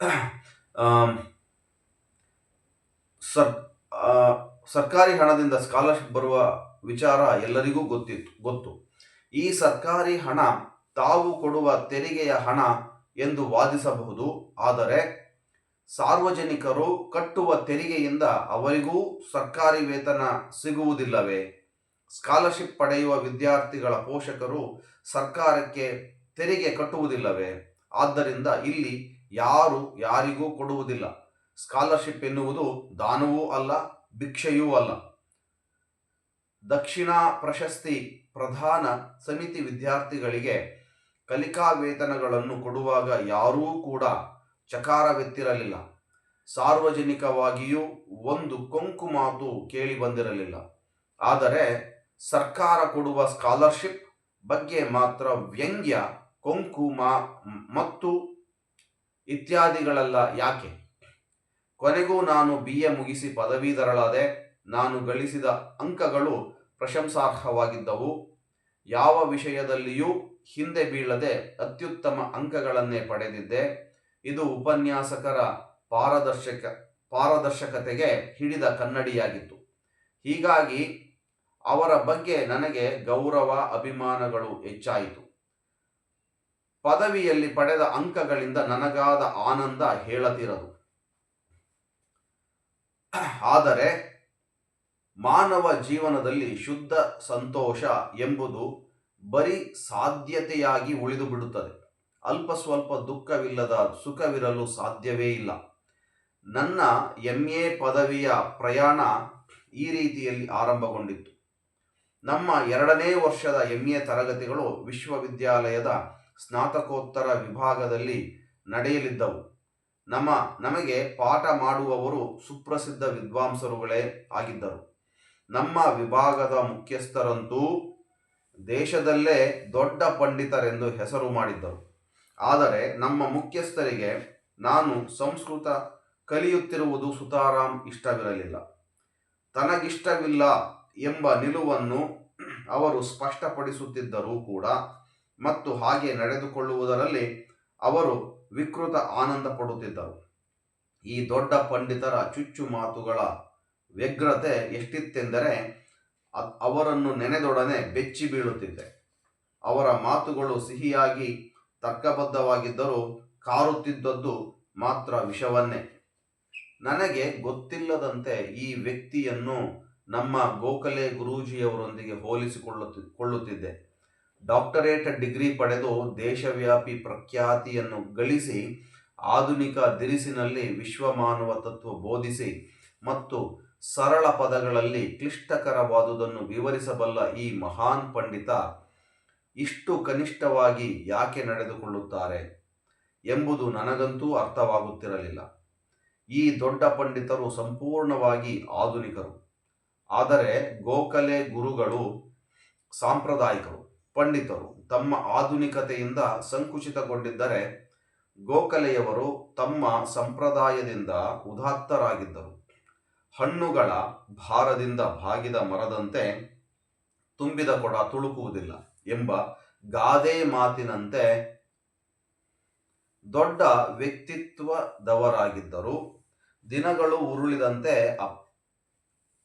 Sir ಸರ್ಕಾರಿ ಹಣದಿಂದ scholarship ಬರುವ ವಿಚಾರ ಎಲ್ಲರಿಗೂ ಗೊತ್ತಿತ್ತು, ಗೊತ್ತು. ಈ ಸರ್ಕಾರಿ ಹಣ ತಾವು ಕೊಡುವ ತೆರಿಗೆಯ ಹಣ ಎಂದು ವಾದಿಸಬಹುದು, ಆದರೆ ಸಾರ್ವಜನಿಕರು ಕಟ್ಟುವ ತೆರಿಗೆಯಿಂದ ಅವರಿಗೂ ಸರ್ಕಾರಿ ವೇತನ ಸಿಗುವುದಿಲ್ಲವೇ? ಸ್ಕಾಲರ್ಶಿಪ್ ಪಡೆಯುವ ವಿದ್ಯಾರ್ಥಿಗಳ ಪೋಷಕರು ಸರ್ಕಾರಕ್ಕೆ ತೆರಿಗೆ ಕಟ್ಟುವುದಿಲ್ಲವೇ? ಆದ್ದರಿಂದ ಇಲ್ಲಿ ಯಾರು ಯಾರಿಗೂ ಕೊಡುವುದಿಲ್ಲ. ಸ್ಕಾಲರ್ಶಿಪ್ ಎನ್ನುವುದು ದಾನವೂ ಅಲ್ಲ, ಭಿಕ್ಷೆಯೂ ಅಲ್ಲ. ದಕ್ಷಿಣ ಪ್ರಶಸ್ತಿ ಪ್ರಧಾನ ಸಮಿತಿ ವಿದ್ಯಾರ್ಥಿಗಳಿಗೆ ಕಲಿಕಾ ವೇತನಗಳನ್ನು ಕೊಡುವಾಗ ಯಾರೂ ಕೂಡ ಚಕಾರವೆತ್ತಿರಲಿಲ್ಲ ಸಾರ್ವಜನಿಕವಾಗಿಯೂ ಒಂದು ಕೊಂಕು ಮಾತು ಕೇಳಿ ಬಂದಿರಲಿಲ್ಲ. ಆದರೆ ಸರ್ಕಾರ ಕೊಡುವ ಸ್ಕಾಲರ್ಶಿಪ್ ಬಗ್ಗೆ ಮಾತ್ರ ವ್ಯಂಗ್ಯ, ಕೊಂಕು ಮತ್ತು ಇತ್ಯಾದಿಗಳೆಲ್ಲ ಯಾಕೆ? ಕೊನೆಗೂ ನಾನು ಬಿ ಎ ಮುಗಿಸಿ ಪದವೀಧರಳಾದೆ ನಾನು ಗಳಿಸಿದ ಅಂಕಗಳು ಪ್ರಶಂಸಾರ್ಹವಾಗಿದ್ದವು. ಯಾವ ವಿಷಯದಲ್ಲಿಯೂ ಹಿಂದೆ ಬೀಳದೆ ಅತ್ಯುತ್ತಮ ಅಂಕಗಳನ್ನೇ ಪಡೆದಿದ್ದೆ. ಇದು ಉಪನ್ಯಾಸಕರ ಪಾರದರ್ಶಕ, ಪಾರದರ್ಶಕತೆಗೆ ಹಿಡಿದ ಕನ್ನಡಿಯಾಗಿತ್ತು. ಹೀಗಾಗಿ ಅವರ ಬಗ್ಗೆ ನನಗೆ ಗೌರವ, ಅಭಿಮಾನಗಳು ಹೆಚ್ಚಾಯಿತು. ಪದವಿಯಲ್ಲಿ ಪಡೆದ ಅಂಕಗಳಿಂದ ನನಗಾದ ಆನಂದ ಹೇಳತಿರದು ಆದರೆ ಮಾನವ ಜೀವನದಲ್ಲಿ ಶುದ್ಧ ಸಂತೋಷ ಎಂಬುದು ಬರೀ ಸಾಧ್ಯತೆಯಾಗಿ ಉಳಿದು ಬಿಡುತ್ತದೆ. ಅಲ್ಪ ಸ್ವಲ್ಪ ದುಃಖವಿಲ್ಲದ ಸುಖವಿರಲು ಸಾಧ್ಯವೇ ಇಲ್ಲ. ನನ್ನ ಎಂ ಎ ಪದವಿಯ ಪ್ರಯಾಣ ಈ ರೀತಿಯಲ್ಲಿ ಆರಂಭಗೊಂಡಿತ್ತು. ನಮ್ಮ ಎರಡನೇ ವರ್ಷದ ಎಂ ಎ ತರಗತಿಗಳು ವಿಶ್ವವಿದ್ಯಾಲಯದ ಸ್ನಾತಕೋತ್ತರ ವಿಭಾಗದಲ್ಲಿ ನಡೆಯಲಿದ್ದವು. ನಮ್ಮ, ನಮಗೆ ಪಾಠ ಮಾಡುವವರು ಸುಪ್ರಸಿದ್ಧ ವಿದ್ವಾಂಸರುಗಳೇ ಆಗಿದ್ದರು. ನಮ್ಮ ವಿಭಾಗದ ಮುಖ್ಯಸ್ಥರಂತೂ ದೇಶದಲ್ಲೇ ದೊಡ್ಡ ಪಂಡಿತರೆಂದು ಹೆಸರು ಮಾಡಿದ್ದರು. ಆದರೆ ನಮ್ಮ ಮುಖ್ಯಸ್ಥರಿಗೆ ನಾನು ಸಂಸ್ಕೃತ ಕಲಿಯುತ್ತಿರುವುದು ಸುತಾರಾಮ್ ಇಷ್ಟವಿರಲಿಲ್ಲ. ತನಗಿಷ್ಟವಿಲ್ಲ ಎಂಬ ನಿಲುವನ್ನು ಅವರು ಸ್ಪಷ್ಟಪಡಿಸುತ್ತಿದ್ದರೂ ಕೂಡ ಮತ್ತು ಹಾಗೆ ನಡೆದುಕೊಳ್ಳುವುದರಲ್ಲಿ ಅವರು ವಿಕೃತ ಆನಂದ ಪಡುತ್ತಿದ್ದರು. ಈ ದೊಡ್ಡ ಪಂಡಿತರ ಚುಚ್ಚು ಮಾತುಗಳ ವ್ಯಗ್ರತೆ ಎಷ್ಟಿತ್ತೆಂದರೆ ಅವರನ್ನು ನೆನೆದೊಡನೆ ಬೆಚ್ಚಿ ಬೀಳುತ್ತಿದ್ದೆ. ಅವರ ಮಾತುಗಳು ಸಿಹಿಯಾಗಿ ತರ್ಕಬದ್ಧವಾಗಿದ್ದರೂ ಕಾರುತ್ತಿದ್ದದ್ದು ಮಾತ್ರ ವಿಷವನ್ನೇ. ನನಗೆ ಗೊತ್ತಿಲ್ಲದಂತೆ ಈ ವ್ಯಕ್ತಿಯನ್ನು ನಮ್ಮ ಗೋಖಲೆ ಗುರೂಜಿಯವರೊಂದಿಗೆ ಹೋಲಿಸಿಕೊಳ್ಳುತ್ತಿ, ಕೊಳ್ಳುತ್ತಿದ್ದೆ. ಡಾಕ್ಟರೇಟ್ ಡಿಗ್ರಿ ಪಡೆದು ದೇಶವ್ಯಾಪಿ ಪ್ರಖ್ಯಾತಿಯನ್ನು ಗಳಿಸಿ, ಆಧುನಿಕ ದಿರಿಸಿನಲ್ಲಿ ವಿಶ್ವಮಾನವ ತತ್ವ ಬೋಧಿಸಿ ಮತ್ತು ಸರಳ ಪದಗಳಲ್ಲಿ ಕ್ಲಿಷ್ಟಕರವಾದುದನ್ನು ವಿವರಿಸಬಲ್ಲ ಈ ಮಹಾನ್ ಪಂಡಿತ ಇಷ್ಟು ಕನಿಷ್ಠವಾಗಿ ಯಾಕೆ ನಡೆದುಕೊಳ್ಳುತ್ತಾರೆ ಎಂಬುದು ನನಗಂತೂ ಅರ್ಥವಾಗುತ್ತಿರಲಿಲ್ಲ. ಈ ದೊಡ್ಡ ಪಂಡಿತರು ಸಂಪೂರ್ಣವಾಗಿ ಆಧುನಿಕರು. ಆದರೆ ಗೋಖಲೆ ಗುರುಗಳು ಸಾಂಪ್ರದಾಯಿಕರು. ಪಂಡಿತರು ತಮ್ಮ ಆಧುನಿಕತೆಯಿಂದ ಸಂಕುಚಿತಗೊಂಡಿದ್ದರೆ ಗೋಖಲೆಯವರು ತಮ್ಮ ಸಂಪ್ರದಾಯದಿಂದ ಉದಾತ್ತರಾಗಿದ್ದರು. ಹಣ್ಣುಗಳ ಭಾರದಿಂದ ಬಾಗಿದ ಮರದಂತೆ ತುಂಬಿದ ಕೊಡ ತುಳುಕುವುದಿಲ್ಲ ಎಂಬ ಗಾದೆ ಮಾತಿನಂತೆ ದೊಡ್ಡ ವ್ಯಕ್ತಿತ್ವದವರಾಗಿದ್ದರು. ದಿನಗಳು ಉರುಳಿದಂತೆ ಅಪ್-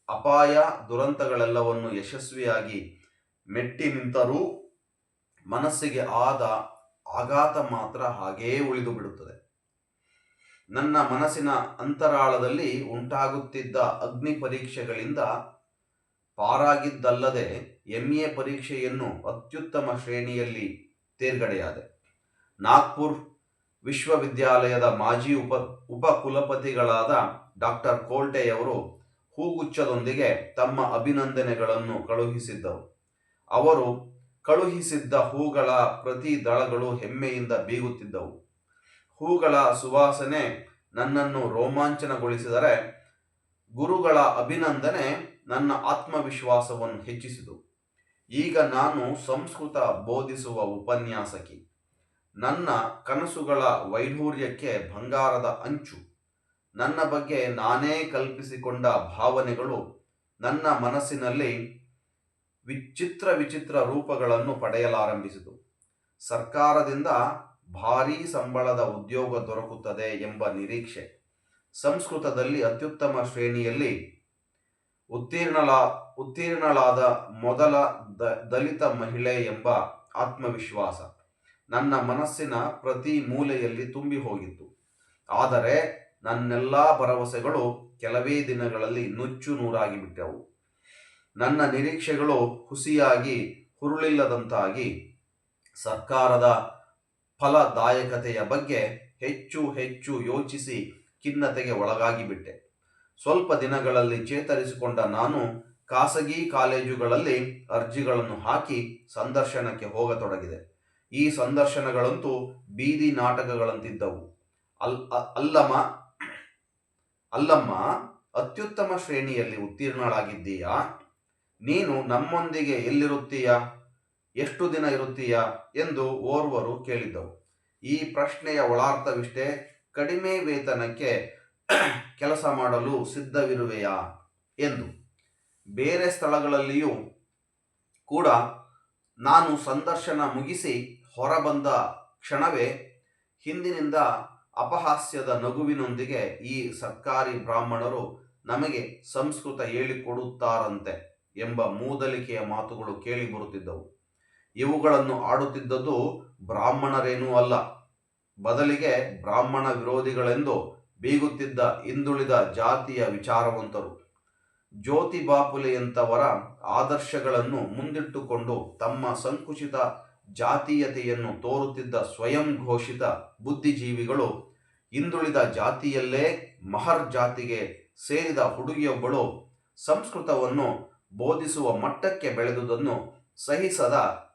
ಅಪಾಯ ದುರಂತಗಳೆಲ್ಲವನ್ನು ಯಶಸ್ವಿಯಾಗಿ ಮೆಟ್ಟಿ ನಿಂತರೂ ಮನಸ್ಸಿಗೆ ಆದ ಆಘಾತ ಮಾತ್ರ ಹಾಗೇ ಉಳಿದು ಬಿಡುತ್ತದೆ. ನನ್ನ ಮನಸ್ಸಿನ ಅಂತರಾಳದಲ್ಲಿ ಉಂಟಾಗುತ್ತಿದ್ದ ಅಗ್ನಿ ಪರೀಕ್ಷೆಗಳಿಂದ ಪಾರಾಗಿದ್ದಲ್ಲದೆ ಎಂ ಎ ಪರೀಕ್ಷೆಯನ್ನು ಅತ್ಯುತ್ತಮ ಶ್ರೇಣಿಯಲ್ಲಿ ತೇರ್ಗಡೆಯಾದೆ. ನಾಗ್ಪುರ್ ವಿಶ್ವವಿದ್ಯಾಲಯದ ಮಾಜಿ ಉಪ, ಉಪಕುಲಪತಿಗಳಾದ ಡಾಕ್ಟರ್ ಕೋಲ್ಟೆಯವರು ಹೂಗುಚ್ಛದೊಂದಿಗೆ ತಮ್ಮ ಅಭಿನಂದನೆಗಳನ್ನು ಕಳುಹಿಸಿದ್ದರು. ಅವರು ಕಳುಹಿಸಿದ್ದ ಹೂಗಳ ಪ್ರತಿ ದಳಗಳು ಹೆಮ್ಮೆಯಿಂದ ಬೀಗುತ್ತಿದ್ದವು. ಹೂಗಳ ಸುವಾಸನೆ ನನ್ನನ್ನು ರೋಮಾಂಚನಗೊಳಿಸಿದರೆ ಗುರುಗಳ ಅಭಿನಂದನೆ ನನ್ನ ಆತ್ಮವಿಶ್ವಾಸವನ್ನು ಹೆಚ್ಚಿಸಿತು. ಈಗ ನಾನು ಸಂಸ್ಕೃತ ಬೋಧಿಸುವ ಉಪನ್ಯಾಸಕಿ. ನನ್ನ ಕನಸುಗಳ ವೈಢೂರ್ಯಕ್ಕೆ ಬಂಗಾರದ ಅಂಚು. ನನ್ನ ಬಗ್ಗೆ ನಾನೇ ಕಲ್ಪಿಸಿಕೊಂಡ ಭಾವನೆಗಳು ನನ್ನ ಮನಸ್ಸಿನಲ್ಲಿ ವಿಚಿತ್ರ ವಿಚಿತ್ರ ರೂಪಗಳನ್ನು ಪಡೆಯಲಾರಂಭಿಸಿತು. ಸರ್ಕಾರದಿಂದ ಭಾರೀ ಸಂಬಳದ ಉದ್ಯೋಗ ದೊರಕುತ್ತದೆ ಎಂಬ ನಿರೀಕ್ಷೆ. ಸಂಸ್ಕೃತದಲ್ಲಿ ಅತ್ಯುತ್ತಮ ಶ್ರೇಣಿಯಲ್ಲಿ ಉತ್ತೀರ್ಣಲ, ಉತ್ತೀರ್ಣಳಾದ ಮೊದಲ ದ, ದಲಿತ ಮಹಿಳೆ ಎಂಬ ಆತ್ಮವಿಶ್ವಾಸ ನನ್ನ ಮನಸ್ಸಿನ ಪ್ರತಿ ಮೂಲೆಯಲ್ಲಿ ತುಂಬಿ ಹೋಗಿತ್ತು. ಆದರೆ ನನ್ನೆಲ್ಲ ಭರವಸೆಗಳು ಕೆಲವೇ ದಿನಗಳಲ್ಲಿ ನುಚ್ಚು ನೂರಾಗಿ ಬಿಟ್ಟವು. ನನ್ನ ನಿರೀಕ್ಷೆಗಳು ಹುಸಿಯಾಗಿ, ಹುರುಳಿಲ್ಲದಂತಾಗಿ ಸರ್ಕಾರದ ಫಲದಾಯಕತೆಯ ಬಗ್ಗೆ ಹೆಚ್ಚು ಹೆಚ್ಚು ಯೋಚಿಸಿ ಖಿನ್ನತೆಗೆ ಒಳಗಾಗಿಬಿಟ್ಟೆ. ಸ್ವಲ್ಪ ದಿನಗಳಲ್ಲಿ ಚೇತರಿಸಿಕೊಂಡ ನಾನು ಖಾಸಗಿ ಕಾಲೇಜುಗಳಲ್ಲಿ ಅರ್ಜಿಗಳನ್ನು ಹಾಕಿ ಸಂದರ್ಶನಕ್ಕೆ ಹೋಗತೊಡಗಿದೆ. ಈ ಸಂದರ್ಶನಗಳಂತೂ ಬೀದಿ ನಾಟಕಗಳಂತಿದ್ದವು. ಅಲ್ ಅಲ್ಲಮ್ಮ ಅಲ್ಲಮ್ಮ, ಅತ್ಯುತ್ತಮ ಶ್ರೇಣಿಯಲ್ಲಿ ಉತ್ತೀರ್ಣಳಾಗಿದ್ದೀಯಾ? ನೀನು ನಮ್ಮೊಂದಿಗೆ ಎಲ್ಲಿರುತ್ತೀಯಾ? ಎಷ್ಟು ದಿನ ಇರುತ್ತೀಯಾ? ಎಂದು ಓರ್ವರು ಕೇಳಿದ್ದವು. ಈ ಪ್ರಶ್ನೆಯ ಒಳಾರ್ಥವಿಷ್ಟೇ ಕಡಿಮೆ ವೇತನಕ್ಕೆ ಕೆಲಸ ಮಾಡಲು ಸಿದ್ಧವಿರುವೆಯಾ? ಎಂದು. ಬೇರೆ ಸ್ಥಳಗಳಲ್ಲಿಯೂ ಕೂಡ ನಾನು ಸಂದರ್ಶನ ಮುಗಿಸಿ ಹೊರಬಂದ ಕ್ಷಣವೇ ಹಿಂದಿನಿಂದ ಅಪಹಾಸ್ಯದ ನಗುವಿನೊಂದಿಗೆ ಈ ಸರ್ಕಾರಿ ಬ್ರಾಹ್ಮಣರು ನಮಗೆ ಸಂಸ್ಕೃತ ಹೇಳಿಕೊಡುತ್ತಾರಂತೆ. ಎಂಬ ಮೂದಲಿಕೆಯ ಮಾತುಗಳು ಕೇಳಿ ಬರುತ್ತಿದ್ದವು. ಇವುಗಳನ್ನು ಆಡುತ್ತಿದ್ದದ್ದು ಬ್ರಾಹ್ಮಣರೇನೂ ಅಲ್ಲ. ಬದಲಿಗೆ ಬ್ರಾಹ್ಮಣ ವಿರೋಧಿಗಳೆಂದು ಬೀಗುತ್ತಿದ್ದ ಹಿಂದುಳಿದ ಜಾತಿಯ ವಿಚಾರವಂತರು. ಜ್ಯೋತಿ ಬಾಪುಲೆಯಂಥವರ ಆದರ್ಶಗಳನ್ನು ಮುಂದಿಟ್ಟುಕೊಂಡು ತಮ್ಮ ಸಂಕುಚಿತ ಜಾತೀಯತೆಯನ್ನು ತೋರುತ್ತಿದ್ದ ಸ್ವಯಂ ಘೋಷಿತ ಬುದ್ಧಿಜೀವಿಗಳು ಹಿಂದುಳಿದ ಜಾತಿಯಲ್ಲೇ ಮಹರ್ ಜಾತಿಗೆ ಸೇರಿದ ಹುಡುಗಿಯೊಬ್ಬಳು ಸಂಸ್ಕೃತವನ್ನು ಬೋಧಿಸುವ ಮಟ್ಟಕ್ಕೆ ಬೆಳೆದುದನ್ನು ಸಹಿಸದ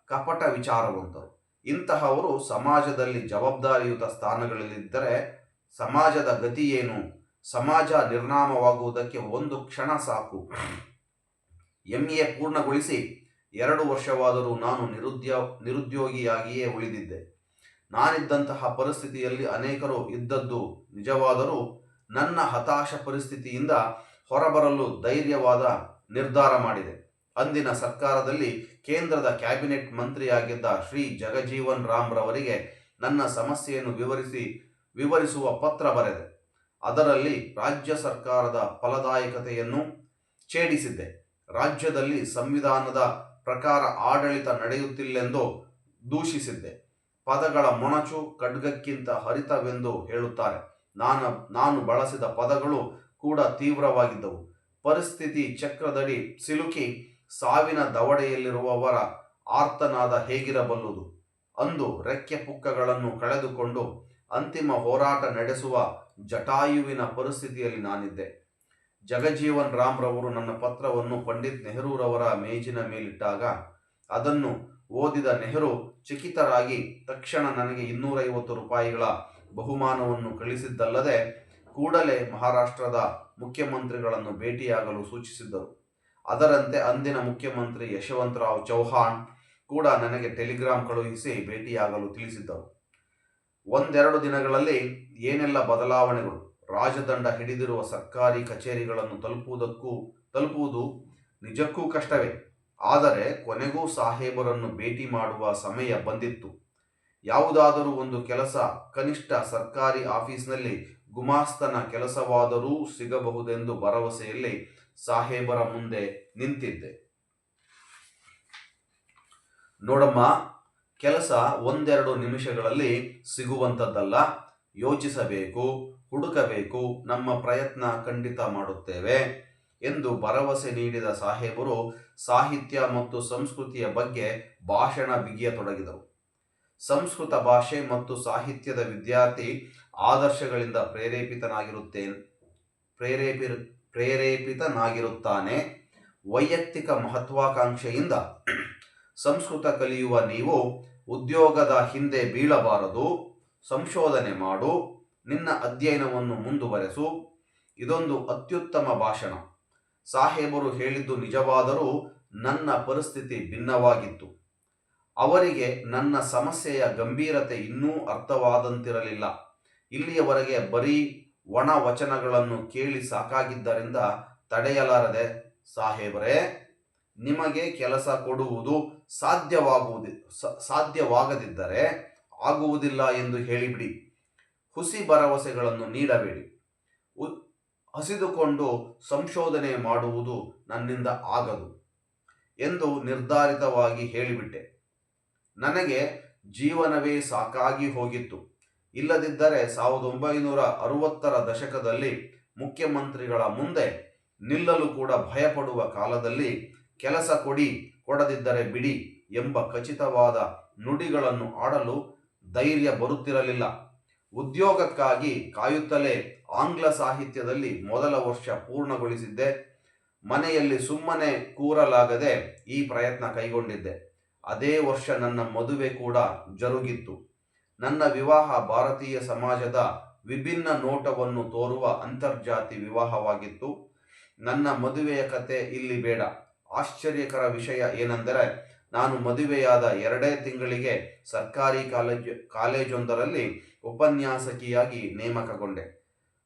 ಕಪಟ ವಿಚಾರವಂತರು. ಇಂತಹವರು ಸಮಾಜದಲ್ಲಿ ಜವಾಬ್ದಾರಿಯುತ ಸ್ಥಾನಗಳಲ್ಲಿದ್ದರೆ ಸಮಾಜದ ಗತಿಯೇನು? ಸಮಾಜ ನಿರ್ನಾಮವಾಗುವುದಕ್ಕೆ ಒಂದು ಕ್ಷಣ ಸಾಕು. ಎಂ ಎ ಪೂರ್ಣಗೊಳಿಸಿ, ಎರಡು ವರ್ಷವಾದರೂ ನಾನು ನಿರುದ್ಯೋ, ನಿರುದ್ಯೋಗಿಯಾಗಿಯೇ ಉಳಿದಿದ್ದೆ. ನಾನಿದ್ದಂತಹ ಪರಿಸ್ಥಿತಿಯಲ್ಲಿ ಅನೇಕರು ಇದ್ದದ್ದು ನಿಜವಾದರೂ ನನ್ನ ಹತಾಶ ಪರಿಸ್ಥಿತಿಯಿಂದ ಹೊರಬರಲು ಧೈರ್ಯವಾದ ನಿರ್ಧಾರ ಮಾಡಿದೆ. ಅಂದಿನ ಸರ್ಕಾರದಲ್ಲಿ ಕೇಂದ್ರದ ಕ್ಯಾಬಿನೆಟ್ ಮಂತ್ರಿಯಾಗಿದ್ದ ಶ್ರೀ ಜಗಜೀವನ್ ರಾಮ್ ರವರಿಗೆ ನನ್ನ ಸಮಸ್ಯೆಯನ್ನು ವಿವರಿಸಿ, ವಿವರಿಸುವ ಪತ್ರ ಬರೆದೆ. ಅದರಲ್ಲಿ ರಾಜ್ಯ ಸರ್ಕಾರದ ಫಲದಾಯಕತೆಯನ್ನು ಛೇಡಿಸಿದ್ದೆ. ರಾಜ್ಯದಲ್ಲಿ ಸಂವಿಧಾನದ ಪ್ರಕಾರ ಆಡಳಿತ ನಡೆಯುತ್ತಿಲ್ಲೆಂದು ದೂಷಿಸಿದ್ದೆ. ಪದಗಳ ಮೊಣಚು ಖಡ್ಗಕ್ಕಿಂತ ಹರಿತವೆಂದು ಹೇಳುತ್ತಾರೆ. ನಾನು ನಾನು ಬಳಸಿದ ಪದಗಳು ಕೂಡ ತೀವ್ರವಾಗಿದ್ದವು. ಪರಿಸ್ಥಿತಿ ಚಕ್ರದಡಿ ಸಿಲುಕಿ ಸಾವಿನ ದವಡೆಯಲ್ಲಿರುವವರ ಆರ್ತನಾದ ಹೇಗಿರಬಲ್ಲುದು? ಅಂದು ರೆಕ್ಕೆ ಪುಕ್ಕಗಳನ್ನು ಕಳೆದುಕೊಂಡು ಅಂತಿಮ ಹೋರಾಟ ನಡೆಸುವ ಜಟಾಯುವಿನ ಪರಿಸ್ಥಿತಿಯಲ್ಲಿ ನಾನಿದ್ದೆ. ಜಗಜೀವನ್ ರಾಮ್ ರವರು ನನ್ನ ಪತ್ರವನ್ನು ಪಂಡಿತ್ ನೆಹರೂರವರ ಮೇಜಿನ ಮೇಲಿಟ್ಟಾಗ, ಅದನ್ನು ಓದಿದ ನೆಹರು ಚಕಿತರಾಗಿ ತಕ್ಷಣ ನನಗೆ ಇನ್ನೂರೈವತ್ತು ರೂಪಾಯಿಗಳ ಬಹುಮಾನವನ್ನು ಕಳಿಸಿದ್ದಲ್ಲದೆ ಕೂಡಲೇ ಮಹಾರಾಷ್ಟ್ರದ ಮುಖ್ಯಮಂತ್ರಿಗಳನ್ನು ಭೇಟಿಯಾಗಲು ಸೂಚಿಸಿದ್ದರು. ಅದರಂತೆ ಅಂದಿನ ಮುಖ್ಯಮಂತ್ರಿ ಯಶವಂತರಾವ್ ಚೌಹಾಣ್ ಕೂಡ ನನಗೆ ಟೆಲಿಗ್ರಾಮ್ ಕಳುಹಿಸಿ ಭೇಟಿಯಾಗಲು ತಿಳಿಸಿದ್ದರು. ಒಂದೆರಡು ದಿನಗಳಲ್ಲಿ ಏನೆಲ್ಲ ಬದಲಾವಣೆಗಳು? ರಾಜದಂಡ ಹಿಡಿದಿರುವ ಸರ್ಕಾರಿ ಕಚೇರಿಗಳನ್ನು ತಲುಪುವುದಕ್ಕೂ, ತಲುಪುವುದು ನಿಜಕ್ಕೂ ಕಷ್ಟವೇ. ಆದರೆ ಕೊನೆಗೂ ಸಾಹೇಬರನ್ನು ಭೇಟಿ ಮಾಡುವ ಸಮಯ ಬಂದಿತ್ತು. ಯಾವುದಾದರೂ ಒಂದು ಕೆಲಸ ಕನಿಷ್ಠ ಸರ್ಕಾರಿ ಆಫೀಸ್ನಲ್ಲಿ ಗುಮಾಸ್ತನ ಕೆಲಸವಾದರೂ ಸಿಗಬಹುದೆಂದು ಭರವಸೆಯಲ್ಲಿ ಸಾಹೇಬರ ಮುಂದೆ ನಿಂತಿದ್ದೆ. ನೋಡಮ್ಮ, ಕೆಲಸ ಒಂದೆರಡು ನಿಮಿಷಗಳಲ್ಲಿ ಸಿಗುವಂಥದ್ದಲ್ಲ. ಯೋಚಿಸಬೇಕು, ಹುಡುಕಬೇಕು, ನಮ್ಮ ಪ್ರಯತ್ನ ಖಂಡಿತ ಮಾಡುತ್ತೇವೆ ಎಂದು ಭರವಸೆ ನೀಡಿದ ಸಾಹೇಬರು ಸಾಹಿತ್ಯ ಮತ್ತು ಸಂಸ್ಕೃತಿಯ ಬಗ್ಗೆ ಭಾಷಣ ಬಿಗಿಯತೊಡಗಿದರು. ಸಂಸ್ಕೃತ ಭಾಷೆ ಮತ್ತು ಸಾಹಿತ್ಯದ ವಿದ್ಯಾರ್ಥಿ ಆದರ್ಶಗಳಿಂದ ಪ್ರೇರೇಪಿತನಾಗಿರುತ್ತೇನೆ ಪ್ರೇರೇಪಿ ಪ್ರೇರೇಪಿತನಾಗಿರುತ್ತಾನೆ. ವೈಯಕ್ತಿಕ ಮಹತ್ವಾಕಾಂಕ್ಷೆಯಿಂದ ಸಂಸ್ಕೃತ ಕಲಿಯುವ ನೀವು ಉದ್ಯೋಗದ ಹಿಂದೆ ಬೀಳಬಾರದು. ಸಂಶೋಧನೆ ಮಾಡು, ನಿನ್ನ ಅಧ್ಯಯನವನ್ನು ಮುಂದುವರೆಸು. ಇದೊಂದು ಅತ್ಯುತ್ತಮ ಭಾಷಣ. ಸಾಹೇಬರು ಹೇಳಿದ್ದು ನಿಜವಾದರೂ ನನ್ನ ಪರಿಸ್ಥಿತಿ ಭಿನ್ನವಾಗಿತ್ತು. ಅವರಿಗೆ ನನ್ನ ಸಮಸ್ಯೆಯ ಗಂಭೀರತೆ ಇನ್ನೂ ಅರ್ಥವಾದಂತಿರಲಿಲ್ಲ. ಇಲ್ಲಿಯವರೆಗೆ ಬರೀ ಒಣ ವಚನಗಳನ್ನು ಕೇಳಿ ಸಾಕಾಗಿದ್ದರಿಂದ ತಡೆಯಲಾರದೆ, ಸಾಹೇಬರೇ, ನಿಮಗೆ ಕೆಲಸ ಕೊಡುವುದು ಸಾಧ್ಯವಾಗುವುದು ಸಾಧ್ಯವಾಗದಿದ್ದರೆ ಆಗುವುದಿಲ್ಲ ಎಂದು ಹೇಳಿಬಿಡಿ. ಹುಸಿ ಭರವಸೆಗಳನ್ನು ನೀಡಬೇಡಿ. ಹಸಿದುಕೊಂಡು ಸಂಶೋಧನೆ ಮಾಡುವುದು ನನ್ನಿಂದ ಆಗದು ಎಂದು ನಿರ್ಧಾರಿತವಾಗಿ ಹೇಳಿಬಿಟ್ಟೆ. ನನಗೆ ಜೀವನವೇ ಸಾಕಾಗಿ ಹೋಗಿತ್ತು. ಇಲ್ಲದಿದ್ದರೆ ಸಾವಿರದ ಒಂಬೈನೂರ ಅರವತ್ತರ ದಶಕದಲ್ಲಿ ಮುಖ್ಯಮಂತ್ರಿಗಳ ಮುಂದೆ ನಿಲ್ಲಲು ಕೂಡ ಭಯಪಡುವ ಕಾಲದಲ್ಲಿ ಕೆಲಸ ಕೊಡಿ, ಕೊಡದಿದ್ದರೆ ಬಿಡಿ ಎಂಬ ಖಚಿತವಾದ ನುಡಿಗಳನ್ನು ಆಡಲು ಧೈರ್ಯ ಬರುತ್ತಿರಲಿಲ್ಲ. ಉದ್ಯೋಗಕ್ಕಾಗಿ ಕಾಯುತ್ತಲೇ ಆಂಗ್ಲ ಸಾಹಿತ್ಯದಲ್ಲಿ ಮೊದಲ ವರ್ಷ ಪೂರ್ಣಗೊಳಿಸಿದ್ದೆ. ಮನೆಯಲ್ಲಿ ಸುಮ್ಮನೆ ಕೂರಲಾಗದೆ ಈ ಪ್ರಯತ್ನ ಕೈಗೊಂಡಿದ್ದೆ. ಅದೇ ವರ್ಷ ನನ್ನ ಮದುವೆ ಕೂಡ ಜರುಗಿತ್ತು. ನನ್ನ ವಿವಾಹ ಭಾರತೀಯ ಸಮಾಜದ ವಿಭಿನ್ನ ನೋಟವನ್ನು ತೋರುವ ಅಂತರ್ಜಾತಿ ವಿವಾಹವಾಗಿತ್ತು. ನನ್ನ ಮದುವೆಯ ಕತೆ ಇಲ್ಲಿ ಬೇಡ. ಆಶ್ಚರ್ಯಕರ ವಿಷಯ ಏನೆಂದರೆ, ನಾನು ಮದುವೆಯಾದ ಎರಡೇ ತಿಂಗಳಿಗೆ ಸರ್ಕಾರಿ ಕಾಲೇಜು, ಕಾಲೇಜೊಂದರಲ್ಲಿ ಉಪನ್ಯಾಸಕಿಯಾಗಿ ನೇಮಕಗೊಂಡೆ.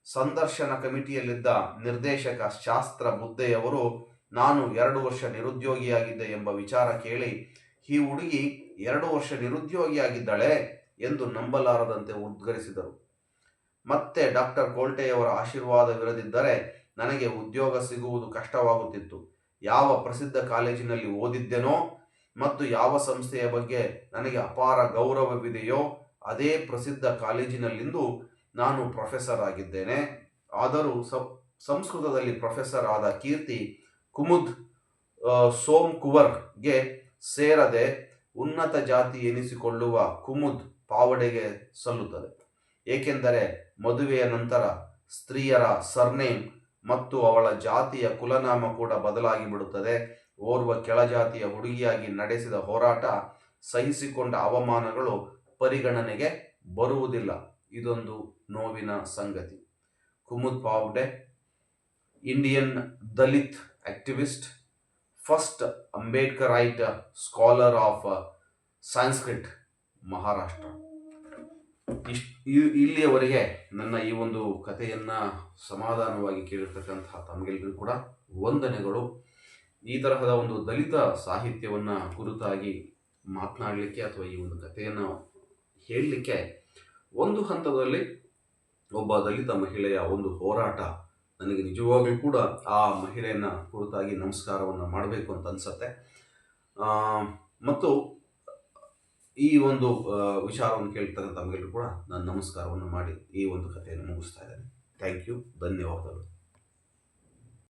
ಸಂದರ್ಶನ ಕಮಿಟಿಯಲ್ಲಿದ್ದ ನಿರ್ದೇಶಕ ಶಾಸ್ತ್ರ ಬುದ್ಧೆಯವರು ನಾನು ಎರಡು ವರ್ಷ ನಿರುದ್ಯೋಗಿಯಾಗಿದ್ದೆ ಎಂಬ ವಿಚಾರ ಕೇಳಿ, ಈ ಹುಡುಗಿ ಎರಡು ವರ್ಷ ನಿರುದ್ಯೋಗಿಯಾಗಿದ್ದಾಳೆ? ಎಂದು ನಂಬಲಾರದಂತೆ ಉದ್ಗರಿಸಿದರು. ಮತ್ತೆ ಡಾಕ್ಟರ್ ಕೋಲ್ಟೆಯವರ ಆಶೀರ್ವಾದವಿರದಿದ್ದರೆ ನನಗೆ ಉದ್ಯೋಗ ಸಿಗುವುದು ಕಷ್ಟವಾಗುತ್ತಿತ್ತು. ಯಾವ ಪ್ರಸಿದ್ಧ ಕಾಲೇಜಿನಲ್ಲಿ ಓದಿದ್ದೆನೋ ಮತ್ತು ಯಾವ ಸಂಸ್ಥೆಯ ಬಗ್ಗೆ ನನಗೆ ಅಪಾರ ಗೌರವವಿದೆಯೋ ಅದೇ ಪ್ರಸಿದ್ಧ ಕಾಲೇಜಿನಲ್ಲಿಂದು ನಾನು ಪ್ರೊಫೆಸರ್ ಆಗಿದ್ದೇನೆ. ಆದರೂ ಸಂಸ್ಕೃತದಲ್ಲಿ ಪ್ರೊಫೆಸರ್ ಆದ ಕೀರ್ತಿ ಕುಮುದ್ ಸೋಮ್ ಕುವರ್ಗೆ ಸೇರದೆ ಉನ್ನತ ಜಾತಿ ಎನಿಸಿಕೊಳ್ಳುವ ಕುಮುದ್ ಪಾವಡೆಗೆ ಸಲ್ಲುತ್ತದೆ. ಏಕೆಂದರೆ ಮದುವೆಯ ನಂತರ ಸ್ತ್ರೀಯರ ಸರ್ನೇಮ್ ಮತ್ತು ಅವಳ ಜಾತಿಯ ಕುಲನಾಮ ಕೂಡ ಬದಲಾಗಿ ಬಿಡುತ್ತದೆ. ಓರ್ವ ಕೆಳಜಾತಿಯ ಹುಡುಗಿಯಾಗಿ ನಡೆಸಿದ ಹೋರಾಟ ಸಹಿಸಿಕೊಂಡ ಅವಮಾನಗಳು ಪರಿಗಣನೆಗೆ ಬರುವುದಿಲ್ಲ. ಇದೊಂದು ನೋವಿನ ಸಂಗತಿ. Kumud Pawde Indian Dalit activist first Ambedkarite scholar of Sanskrit Maharashtra. ಇಲ್ಲಿಯವರೆಗೆ ನನ್ನ ಈ ಒಂದು ಕಥೆಯನ್ನು ಸಮಾಧಾನವಾಗಿ ಕೇಳಿರ್ತಕ್ಕಂತಹ ತಮಗೆಲ್ಲರಿಗೂ ಕೂಡ ವಂದನೆಗಳು. ಈ ತರಹದ ಒಂದು ದಲಿತ ಸಾಹಿತ್ಯವನ್ನು ಕುರಿತಾಗಿ ಮಾತನಾಡಲಿಕ್ಕೆ ಅಥವಾ ಈ ಒಂದು ಕಥೆಯನ್ನು ಹೇಳಲಿಕ್ಕೆ ಒಂದು ಹಂತದಲ್ಲಿ ಒಬ್ಬ ದಲಿತ ಮಹಿಳೆಯ ಒಂದು ಹೋರಾಟ ನನಗೆ ನಿಜವಾಗಿಯೂ ಕೂಡ ಆ ಮಹಿಳೆಯನ್ನು ಕುರಿತಾಗಿ ನಮಸ್ಕಾರವನ್ನು ಮಾಡಬೇಕು ಅಂತ ಅನ್ಸತ್ತೆ. ಮತ್ತು ಈ ಒಂದು ವಿಚಾರವನ್ನು ಕೇಳ್ತಕ್ಕಂಥ ತಮಗೆಲ್ಲರೂ ಕೂಡ ನಾನು ನಮಸ್ಕಾರವನ್ನು ಮಾಡಿ ಈ ಒಂದು ಕಥೆಯನ್ನು ಮುಗಿಸ್ತಾ ಇದ್ದೇನೆ. ಥ್ಯಾಂಕ್ ಯು ಧನ್ಯವಾದಗಳು.